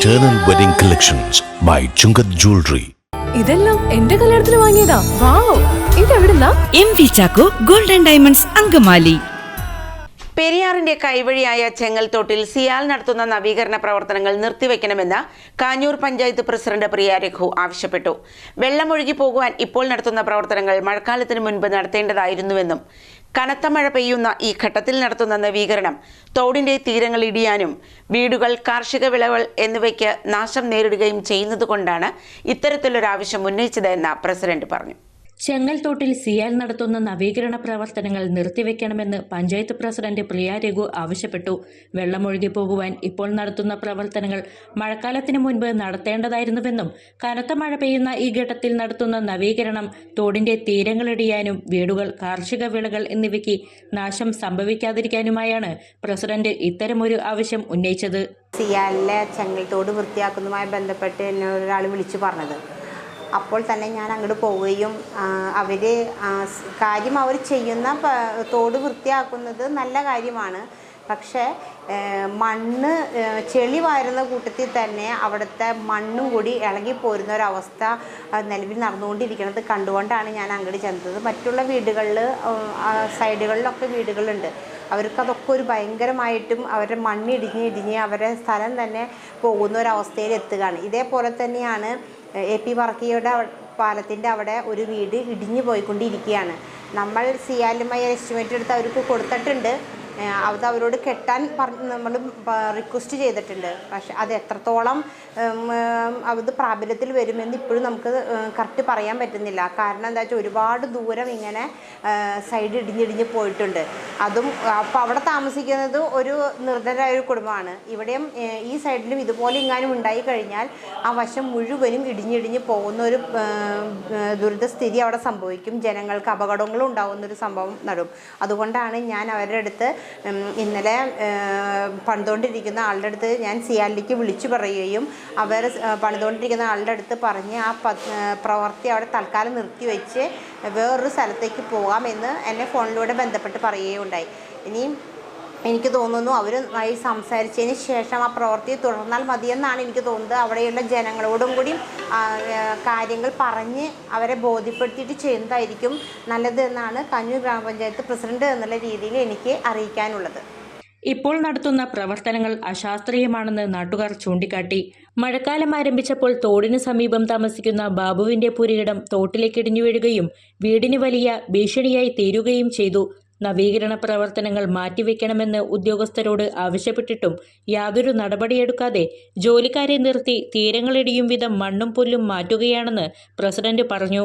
Eternal Wedding Collections by Chungat Jewelry. ഇതെല്ലാം എന്റെ കല്യാണത്തിന് വാങ്ങിയതാ. Wow ഇതെവിടുന്നാ? M V Chacko golden diamonds Angamaly. പെരിയാറിന്റെ കൈവഴിയായ ചെങ്ങൽത്തോട്ടിൽ സിയാൽ നടത്തുന്ന നവീകരണ പ്രവർത്തനങ്ങൾ നിർത്തിവെക്കണമെന്ന് കാഞ്ഞൂർ പഞ്ചായത്ത് പ്രസിഡന്റ് പ്രിയ രഘു ആവശ്യപ്പെട്ടു. വെള്ളമൊഴുകി പോകുവാൻ ഇപ്പോൾ നടത്തുന്ന പ്രവർത്തനങ്ങൾ മഴക്കാലത്തിന് മുൻപ് നടത്തേണ്ടതായിരുന്നുവെന്നും കനത്ത മഴ പെയ്യുന്ന ഈ ഘട്ടത്തിൽ നടത്തുന്ന നവീകരണം തോടിന്റെ തീരങ്ങൾ ഇടിയാനും വീടുകൾ കാർഷിക വിളകൾ എന്നിവയ്ക്ക് നാശം നേരിടുകയും ചെയ്യുന്നതുകൊണ്ടാണ് ഇത്തരത്തിലൊരാവശ്യം ഉന്നയിച്ചതെന്ന് പ്രസിഡന്റ് പറഞ്ഞു. ചെങ്ങൽത്തോട്ടിൽ സിയാൽ നടത്തുന്ന നവീകരണ പ്രവർത്തനങ്ങൾ നിർത്തിവെക്കണമെന്ന് പഞ്ചായത്ത് പ്രസിഡന്റ് പ്രിയ രഘു ആവശ്യപ്പെട്ടു. വെള്ളമൊഴുകി പോകുവാൻ ഇപ്പോൾ നടത്തുന്ന പ്രവർത്തനങ്ങൾ മഴക്കാലത്തിന് മുൻപ് നടത്തേണ്ടതായിരുന്നുവെന്നും കനത്ത മഴ പെയ്യുന്ന ഈ ഘട്ടത്തിൽ നടത്തുന്ന നവീകരണം തോടിന്റെ തീരങ്ങളിടിയാനും വീടുകൾ കാർഷിക വിളകൾ എന്നിവയ്ക്ക് നാശം സംഭവിക്കാതിരിക്കാനുമായാണ് പ്രസിഡന്റ് ഇത്തരമൊരു ആവശ്യം ഉന്നയിച്ചത്. സിയാലിലെ ചെങ്ങൽത്തോട് വൃത്തിയാക്കുന്നതുമായി ബന്ധപ്പെട്ട് എന്നെ ഒരാൾ വിളിച്ചു പറഞ്ഞത്. അപ്പോൾ തന്നെ ഞാൻ അങ്ങോട്ട് പോവുകയും അവർ കാര്യം അവർ ചെയ്യുന്ന തോട് വൃത്തിയാക്കുന്നത് നല്ല കാര്യമാണ്. പക്ഷേ മണ്ണ് ചെളി വാരുന്ന കൂട്ടത്തിൽ തന്നെ അവിടുത്തെ മണ്ണും കൂടി ഇളകി പോരുന്ന ഒരവസ്ഥ നിലവിൽ നടന്നുകൊണ്ടിരിക്കുന്നത് കണ്ടുകൊണ്ടാണ് ഞാൻ അങ്ങോട്ട് ചെന്നത്. മറ്റുള്ള വീടുകളിൽ സൈഡുകളിലൊക്കെ വീടുകളുണ്ട്. അവർക്കതൊക്കെ ഒരു ഭയങ്കരമായിട്ടും അവരുടെ മണ്ണിടിഞ്ഞ് ഇടിഞ്ഞ് അവരുടെ സ്ഥലം തന്നെ പോകുന്ന ഒരവസ്ഥയിൽ എത്തുകയാണ് ഇതേപോലെ തന്നെയാണ് എ പി വർക്കിയുടെ പാലത്തിന്റെ അവിടെ ഒരു വീട് ഇടിഞ്ഞു പോയിക്കൊണ്ടിരിക്കുകയാണ്. നമ്മൾ സിയാലുമായി എസ്റ്റിമേറ്റ് എടുത്ത് അവർക്ക് കൊടുത്തിട്ടുണ്ട്. അത് അവരോട് കെട്ടാൻ നമ്മൾ റിക്വസ്റ്റ് ചെയ്തിട്ടുണ്ട്. പക്ഷെ അത് എത്രത്തോളം അത് പ്രാബല്യത്തിൽ വരുമെന്ന് ഇപ്പോഴും നമുക്ക് കറക്റ്റ് പറയാൻ പറ്റുന്നില്ല. കാരണം എന്താ വെച്ചാൽ ഒരുപാട് ദൂരം ഇങ്ങനെ സൈഡ് ഇടിഞ്ഞിടിഞ്ഞ് പോയിട്ടുണ്ട്. അതും അപ്പോൾ അവിടെ താമസിക്കുന്നത് ഒരു നിർദ്ധരായ ഒരു കുടുംബമാണ്. ഇവിടെയും ഈ സൈഡിലും ഇതുപോലെ ഇങ്ങാനും ഉണ്ടായി കഴിഞ്ഞാൽ ആ വശം മുഴുവനും ഇടിഞ്ഞിടിഞ്ഞ് പോകുന്ന ഒരു ദുരിതസ്ഥിതി അവിടെ സംഭവിക്കും. ജനങ്ങൾക്ക് അപകടങ്ങളും ഉണ്ടാകുന്ന ഒരു സംഭവം നടും അതുകൊണ്ടാണ് ഞാൻ അവരുടെ അടുത്ത് ഇന്നലെ പണിതുകൊണ്ടിരിക്കുന്ന ആളുടെ അടുത്ത് ഞാൻ സിയാലിലേക്ക് വിളിച്ചു പറയുകയും അവർ പണിതുകൊണ്ടിരിക്കുന്ന ആളുടെ അടുത്ത് പറഞ്ഞ് ആ പ്രവൃത്തി അവിടെ തൽക്കാലം നിർത്തിവെച്ച് വേറൊരു സ്ഥലത്തേക്ക് പോകാമെന്ന് എന്നെ ഫോണിലൂടെ ബന്ധപ്പെട്ട് പറയുകയുണ്ടായി. ഇനിയും എനിക്ക് തോന്നുന്നു അവർ നന്നായി സംസാരിച്ചതിന് ശേഷം ആ പ്രവൃത്തി തുടർന്നാൽ മതിയെന്നാണ് എനിക്ക് തോന്നുന്നത്. അവിടെയുള്ള ജനങ്ങളോടും കൂടി കാര്യങ്ങൾ പറഞ്ഞ് അവരെ ബോധ്യപ്പെടുത്തിയിട്ട് ചെയ്യുന്നതായിരിക്കും നല്ലതെന്നാണ് കഞ്ഞൂർ ഗ്രാമപഞ്ചായത്ത് പ്രസിഡന്റ് എന്നുള്ള രീതിയിൽ എനിക്ക് അറിയിക്കാനുള്ളത്. ഇപ്പോൾ നടത്തുന്ന പ്രവർത്തനങ്ങൾ അശാസ്ത്രീയമാണെന്ന് നാട്ടുകാർ ചൂണ്ടിക്കാട്ടി. മഴക്കാലം ആരംഭിച്ചപ്പോൾ തോടിന് സമീപം താമസിക്കുന്ന ബാബുവിന്റെ പുരയിടം തോട്ടിലേക്ക് ഇടിഞ്ഞു വീഴുകയും വീടിന് വലിയ ഭീഷണിയായി തീരുകയും ചെയ്തു. നവീകരണ പ്രവർത്തനങ്ങൾ മാറ്റിവെക്കണമെന്ന് ഉദ്യോഗസ്ഥരോട് ആവശ്യപ്പെട്ടിട്ടും യാതൊരു നടപടിയെടുക്കാതെ ജോലിക്കാരെ നിർത്തി തീരങ്ങളിടിയും വിധം മണ്ണും പുല്ലും മാറ്റുകയാണെന്ന് പ്രസിഡന്റ് പറഞ്ഞു